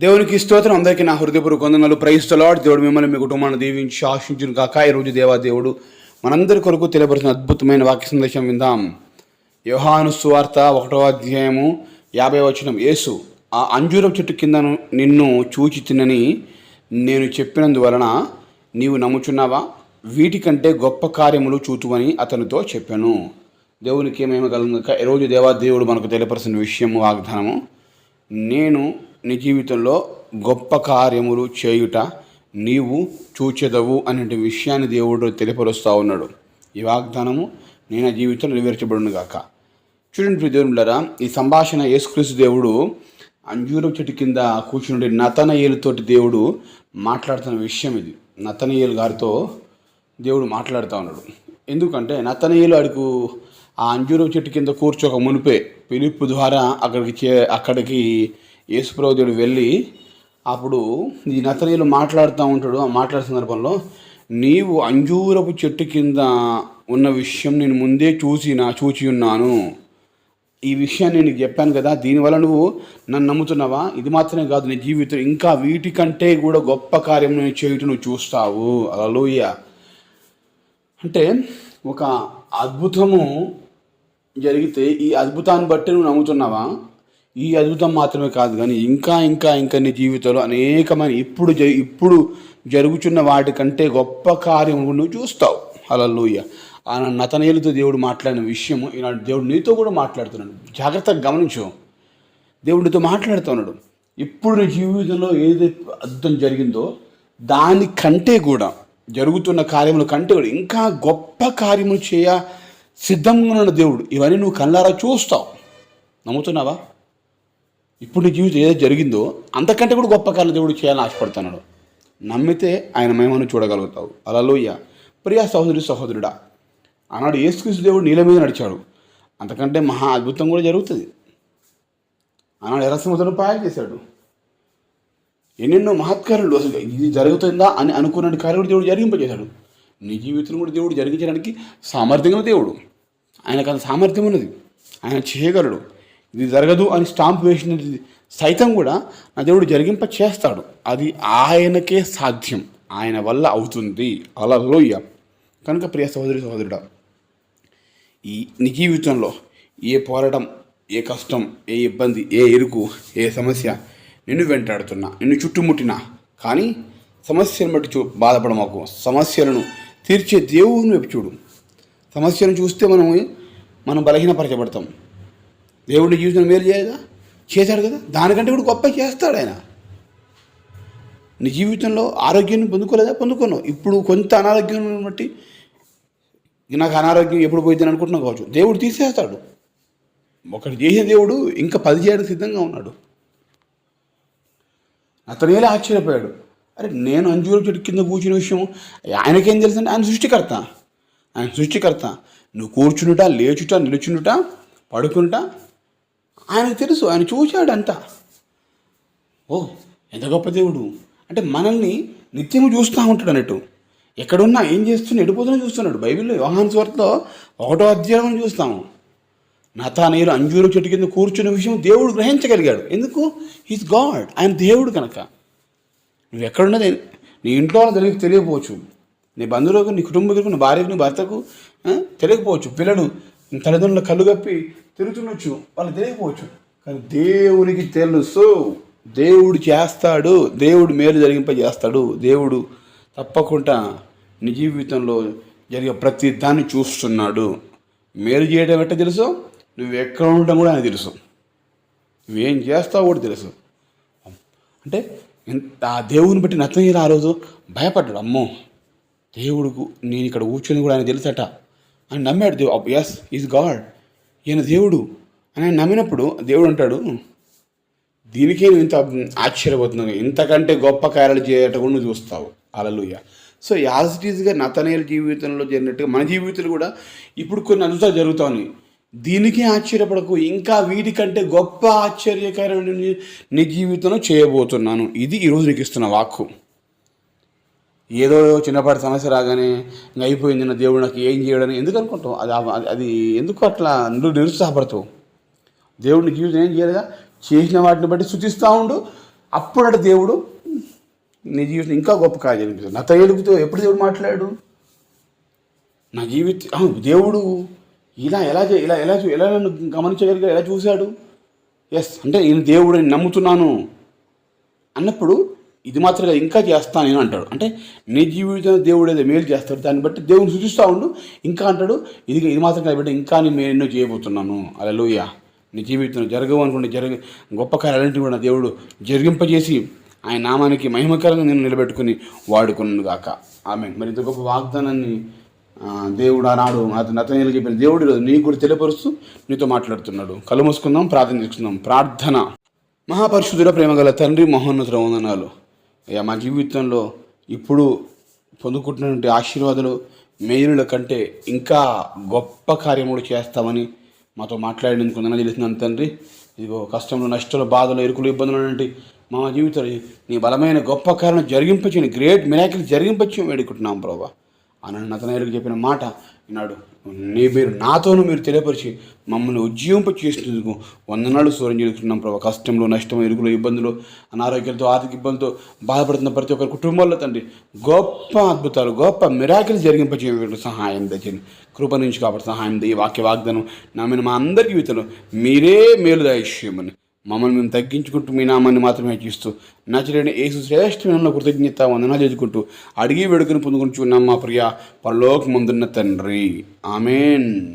దేవునికి స్తోత్రం. అందరికీ నా హృదయపూర్వక వందనాలు. ప్రయిస్తలాడు దేవుడు మిమ్మల్ని మీ కుటుంబాన్ని దీవించి ఆశించును కాక ఈరోజు దేవా దేవుడు మనందరి కొరకు తెలియపరిచిన అద్భుతమైన వాక్య సందేశం విందాం. యోహాను సువార్త ఒకటో అధ్యాయము యాభై వచనం. యేసు ఆ అంజూరం చెట్టు కిందను నిన్ను చూచి తినని నేను చెప్పినందువలన నీవు నమ్ముచున్నావా? వీటికంటే గొప్ప కార్యములు చూతువని అతనితో చెప్పాను. దేవునికి ఏమేమి కలుగుక ఈరోజు దేవా దేవుడు మనకు తెలియపరిచిన విషయము వాగ్దానము నేను నీ జీవితంలో గొప్ప కార్యములు చేయుట నీవు చూచెదవు అనే విషయాన్ని దేవుడు తెలియపరుస్తూ ఉన్నాడు. ఈ వాగ్దానము నేను నా జీవితంలో నెరవేర్చబడును గాక. చూడండి ప్రిదేవులరా ఈ సంభాషణ యేసుక్రీస్తు దేవుడు అంజూరం చెట్టు కింద కూర్చుని నతనయేలుతోటి దేవుడు మాట్లాడుతున్న విషయం ఇది. నతనయేలు గారితో దేవుడు మాట్లాడుతూ ఉన్నాడు. ఎందుకంటే నతనయేలు అడుగు ఆ అంజూరం చెట్టు కింద కూర్చోక మునిపే పిలుపు ద్వారా అక్కడికి చే అక్కడికి యేసుప్రభుదేవుడు వెళ్ళి అప్పుడు ఈ నతనీయులు మాట్లాడుతూ ఉంటాడు. ఆ మాట్లాడే సందర్భంలో నీవు అంజూరపు చెట్టు కింద ఉన్న విషయం నేను ముందే చూసి నా చూచి ఉన్నాను. ఈ విషయాన్ని నేను చెప్పాను కదా దీనివల్ల నువ్వు నన్ను నమ్ముతున్నావా? ఇది మాత్రమే కాదు నీ జీవితం ఇంకా వీటికంటే కూడా గొప్ప కార్యం నేను చేయుట నువ్వు చూస్తావు. అలలోయ అంటే ఒక అద్భుతము జరిగితే ఈ అద్భుతాన్ని బట్టి నువ్వు నమ్ముతున్నావా? ఈ అద్భుతం మాత్రమే కాదు కానీ ఇంకా ఇంకా ఇంకా నీ జీవితంలో అనేకమైన ఇప్పుడు జ- ఇప్పుడు జరుగుతున్న వాటికంటే గొప్ప కార్యం నువ్వు చూస్తావు. అలలోయ ఆయన నతనేలుతో దేవుడు మాట్లాడిన విషయం ఈనాడు దేవుడు నీతో కూడా మాట్లాడుతున్నాడు. జాగ్రత్తగా గమనించు. దేవుడు నీతో మాట్లాడుతున్నాడు ఇప్పుడు నీ జీవితంలో ఏదైతే అద్భుతం జరిగిందో దానికంటే కూడా జరుగుతున్న కార్యముల కంటే కూడా ఇంకా గొప్ప కార్యములు చేయ సిద్ధంగా ఉన్న దేవుడు. ఇవన్నీ నువ్వు కళ్ళారా చూస్తావు. నమ్ముతున్నావా? ఇప్పుడు నీ జీవితం ఏదో జరిగిందో అంతకంటే కూడా గొప్ప కార్యాలు దేవుడు చేయాలని ఆశపడుతున్నాడు. నమ్మితే ఆయన మహిమను చూడగలుగుతావు. అలలోయ ప్రియా సహోదరి సహోదరుడా ఆనాడు యేసుక్రీస్తు దేవుడు నీళ్ళ మీద నడిచాడు. అంతకంటే మహా అద్భుతం కూడా జరుగుతుంది. ఆనాడు ఎర్ర సముద్రం చేశాడు. ఎన్నెన్నో మహత్కారులు అసలు ఇది జరుగుతుందా అని అనుకున్న కార్యం దేవుడు జరిగింపజేశాడు. నీ జీవితం కూడా దేవుడు జరిగించడానికి సామర్థ్యం దేవుడు. ఆయనకు అంత సామర్థ్యం ఉన్నది. ఆయన చేయగలడు. ఇది జరగదు అని స్టాంప్ వేసినది సైతం కూడా నా దేవుడు జరిగింప చేస్తాడు. అది ఆయనకే సాధ్యం. ఆయన వల్ల అవుతుంది. అలా లోయ కనుక ప్రియ సహోదరి సహోదరుడా ఈ నీ జీవితంలో ఏ పోరాటం ఏ కష్టం ఏ ఇబ్బంది ఏ ఎరుకు ఏ సమస్య నిన్ను వెంటాడుతున్నా నిన్ను చుట్టుముట్టినా కానీ సమస్యను బట్టి చూ బాధపడమాకు. సమస్యలను తీర్చే దేవుని వైపు చూడు. సమస్యను చూస్తే మనం మనం బలహీనపరచబడతాం. దేవుడిని జీవితం మేలు చేయదా? చేశాడు కదా? దానికంటే కూడా గొప్ప చేస్తాడు ఆయన. నీ జీవితంలో ఆరోగ్యాన్ని పొందుకోలేదా? పొందుకున్నావు ఇప్పుడు కొంత అనారోగ్యం బట్టి నాకు అనారోగ్యం ఎప్పుడు పోయిందని అనుకుంటున్నావు కావచ్చు. దేవుడు తీసేస్తాడు. ఒకటి చేసిన దేవుడు ఇంకా పది చేయడానికి సిద్ధంగా ఉన్నాడు. అతనేలా ఆశ్చర్యపోయాడు. అరే నేను అంజూరు చెట్టు కింద కూర్చున్న విషయం ఆయనకేం తెలుసు అంటే ఆయన సృష్టికర్త. ఆయన సృష్టికర్త. నువ్వు కూర్చునుట లేచుట నిలుచునుట పడుకునుట ఆయనకు తెలుసు ఆయన చూశాడంతా ఓ ఎంత గొప్ప దేవుడు. అంటే మనల్ని నిత్యము చూస్తూ ఉంటాడు అన్నట్టు. ఎక్కడున్నా ఏం చేస్తున్నా ఎడిపోతున్నా చూస్తున్నాడు. బైబిల్లో యోహాన్ స్వార్తలో ఒకటో అధ్యాయం చూస్తాము నతానీయులు అంజూరు చెట్టు కింద కూర్చున్న విషయం దేవుడు గ్రహించగలిగాడు. ఎందుకు? హీస్ గాడ్ ఆయన దేవుడు కనుక. నువ్వు ఎక్కడున్నది? నీ ఇంట్లో వాళ్ళకి తెలియ తెలియకపోవచ్చు. నీ బంధువులకు నీ కుటుంబీకులకు నీ భార్యకు నీ భర్తకు తెలియకపోవచ్చు. పిల్లలు తల్లిదండ్రులు కళ్ళు కప్పి తిరుగుతుండొచ్చు వాళ్ళు తెలియకపోవచ్చు కానీ దేవునికి తెలుసు దేవుడు చేస్తాడు దేవుడు మేలు జరిగింప చేస్తాడు దేవుడు తప్పకుండా నీ జీవితంలో జరిగే ప్రతి దాన్ని చూస్తున్నాడు. మేలు చేయడం ఎట్ట తెలుసు? నువ్వు ఎక్కడ ఉండటం కూడా ఆయన తెలుసు. నువ్వేం చేస్తావు కూడా తెలుసు. అంటే ఎంత- ఆ దేవుని బట్టి నచ్చని ఆ రోజు భయపడ్డాడు. అమ్మో దేవుడుకు నేను ఇక్కడ కూర్చొని కూడా ఆయన తెలుసట. అని నమ్మాడు దేవు ఎస్ ఈజ్ గాడ్ ఈయన దేవుడు అని ఆయన నమ్మినప్పుడు దేవుడు అంటాడు దీనికే నువ్వు ఇంత ఆశ్చర్యపోతున్నావు. ఇంతకంటే గొప్ప కార్యాలు చేయటం కూడా నువ్వు చూస్తావు. అలలుయ్య సో యాజ్ ఇట్ ఈజ్గా నతనేల జీవితంలో జరిగినట్టుగా మన జీవితంలో కూడా ఇప్పుడు కొన్ని అద్భుతాలు జరుగుతా ఉన్నాయి. దీనికే ఆశ్చర్యపడకు. ఇంకా వీటికంటే గొప్ప ఆశ్చర్యకరమైన నీ జీవితంలో చేయబోతున్నాను. ఇది ఈరోజు నీకు ఇస్తున్న వాక్కు. ఏదో చిన్నపాటి సమస్య రాగానే ఇంకా అయిపోయింది నా దేవుడు నాకు ఏం చేయడని ఎందుకు అనుకుంటావు? అది అది- ఎందుకు అట్లా నువ్వు నిరుత్సాహపడతావు? దేవుడిని జీవితం ఏం చేయలేదా? చేసిన వాటిని బట్టి శుతిస్తూ ఉండు. అప్పుడట దేవుడు నీ జీవితం ఇంకా గొప్ప కార్యం నా తయలుగుతో ఎప్పుడు దేవుడు మాట్లాడాడు నా జీవిత దేవుడు ఇలా ఎలా చే- ఇలా ఎలా చూ- ఎలా నన్ను గమనించగలిగా ఎలా చూశాడు? ఎస్ అంటే ఈయన దేవుడు నేను నమ్ముతున్నాను. అన్నప్పుడు ఇది మాత్రం కాదు, ఇంకా చేస్తాను నేను అంటాడు. అంటే నీ జీవితం దేవుడు ఏదో మేలు చేస్తాడు దాన్ని బట్టి దేవుని సూచిస్తూ ఉండు. ఇంకా అంటాడు ఇది ఇది మాత్రం కాబట్టి ఇంకా నేను ఎన్నో చేయబోతున్నాను. అలా నీ జీవితంలో జరగవు అనుకుంటే జరగ గొప్ప కార్యాలంటివి కూడా దేవుడు జరిగింపజేసి ఆయన నామానికి మహిమకరంగా నేను నిలబెట్టుకుని వాడుకున్నాను గాక. ఆమె మరి ఇంత గొప్ప వాగ్దానాన్ని దేవుడు ఆనాడు అతను చెప్పిన దేవుడు నీ కూడా తెలియపరుస్తూ నీతో మాట్లాడుతున్నాడు. కళ్ళు మూసుకుందాం ప్రార్థన చేసుకుందాం. ప్రార్థన. మహాపరిశుద్ధుడ ప్రేమగల తండ్రి మహోన్నతుల వందనాలు. మా జీవితంలో ఇప్పుడు పొందుకుంటున్నటువంటి ఆశీర్వాదాలు మేలుల కంటే ఇంకా గొప్ప కార్యములు చేస్తామని మాతో మాట్లాడినందుకు నన్ను తెలుస్తున్నాను తండ్రి. ఇదిగో కష్టంలో నష్టాలు బాధలు ఎరుకులు ఇబ్బందులు ఉన్నటువంటి మా జీవితంలో నీ బలమైన గొప్ప కారణం జరిగింపచ్చు గ్రేట్ మిరాకిల్ జరిగింపచ్చు వేడుకుంటున్నాం ప్రభా. అని నతనయ్యకు చెప్పిన మాట ఈనాడు నీ మీరు నాతోనూ మీరు తెలియపరిచి మమ్మల్ని ఉజ్జీవింప చేసినందుకు వందనాలు సూర్యం చేసుకున్నాం ప్రభావ కష్టంలో నష్టం ఇరుగులు ఇబ్బందులు అనారోగ్యాలతో ఆర్థిక ఇబ్బందులతో బాధపడుతున్న ప్రతి ఒక్కరి కుటుంబాల్లో తండ్రి గొప్ప అద్భుతాలు గొప్ప మిరాకిల్ జరిగింపచేయడం సహాయం తెచ్చండి కృప నుంచి కాబట్టి సహాయం ఈ వాక్య వాగ్దానం నమ్మిన మా అందరి జీవితంలో మీరే మేలు దయచేయమని మమ్మల్ని మేము తగ్గించుకుంటూ మీ నామాన్ని మాత్రమే హెచ్చిస్తూ నచ్చలేని ఏసు శ్రేష్టమైన కృతజ్ఞత వందనా చేసుకుంటూ అడిగి వేడుకను పొందుకుని ఉన్నాం మా ప్రియ పరలోక ముందున్న తండ్రి. ఆమెన్.